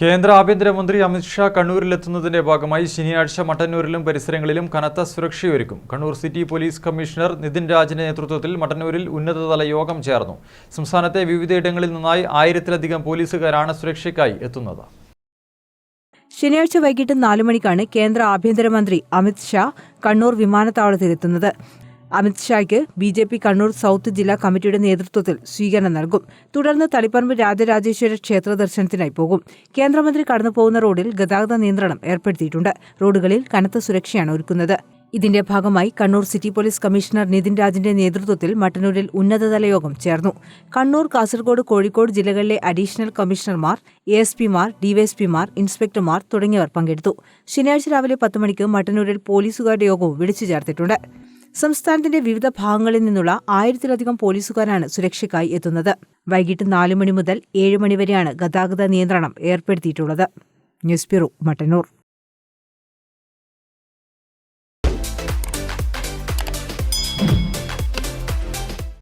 കേന്ദ്ര ആഭ്യന്തരമന്ത്രി അമിത്ഷാ കണ്ണൂരിലെത്തുന്നതിന്റെ ഭാഗമായി ശനിയാഴ്ച മട്ടന്നൂരിലും പരിസരങ്ങളിലും കനത്ത സുരക്ഷയൊരുക്കും. Kannur city police commissioner Nithin രാജിന്റെ നേതൃത്വത്തിൽ മട്ടന്നൂരിൽ ഉന്നതതല യോഗം ചേർന്നു. സംസ്ഥാനത്തെ വിവിധയിടങ്ങളിൽ നിന്നായി ആയിരത്തിലധികം പോലീസുകാരാണ് സുരക്ഷയ്ക്കായി എത്തുന്നത്. ശനിയാഴ്ച വൈകിട്ട് നാലു മണിക്കാണ് കേന്ദ്ര ആഭ്യന്തരമന്ത്രി അമിത് ഷാ കണ്ണൂർ വിമാനത്താവളത്തിലെത്തുന്നത്. Amit ഷായ്ക്ക് B J P Kannur south ജില്ലാ കമ്മിറ്റിയുടെ നേതൃത്വത്തിൽ സ്വീകരണം നൽകും. തുടർന്ന് തളിപ്പറമ്പ് രാജരാജേശ്വര ക്ഷേത്ര ദർശനത്തിനായി പോകും. കേന്ദ്രമന്ത്രി കടന്നുപോകുന്ന റോഡിൽ ഗതാഗത നിയന്ത്രണം ഏർപ്പെടുത്തിയിട്ടുണ്ട്. റോഡുകളിൽ കനത്ത സുരക്ഷയാണ് ഒരുക്കുന്നത്. ഇതിന്റെ ഭാഗമായി Kannur city police commissioner Nithin രാജിന്റെ നേതൃത്വത്തിൽ മട്ടന്നൂരിൽ ഉന്നതതല യോഗം ചേർന്നു. കണ്ണൂർ കാസർഗോഡ് കോഴിക്കോട് ജില്ലകളിലെ അഡീഷണൽ കമ്മീഷണർമാർ എ എസ് പിമാർ ഡിവൈഎസ്പിമാർ ഇൻസ്പെക്ടർമാർ തുടങ്ങിയവർ പങ്കെടുത്തു. ശനിയാഴ്ച രാവിലെ പത്ത് മണിക്ക് മട്ടന്നൂരിൽ പോലീസുകാരുടെ യോഗവും വിളിച്ചു ചേർത്തിട്ടുണ്ട്. സംസ്ഥാനത്തിന്റെ വിവിധ ഭാഗങ്ങളിൽ നിന്നുള്ള ആയിരത്തിലധികം പോലീസുകാരാണ് സുരക്ഷയ്ക്കായി എത്തുന്നത്. വൈകിട്ട് നാലു മണി മുതൽ ഏഴ് മണിവരെയാണ് ഗതാഗത നിയന്ത്രണം ഏർപ്പെടുത്തിയിട്ടുള്ളത്. News bureau Mattannur.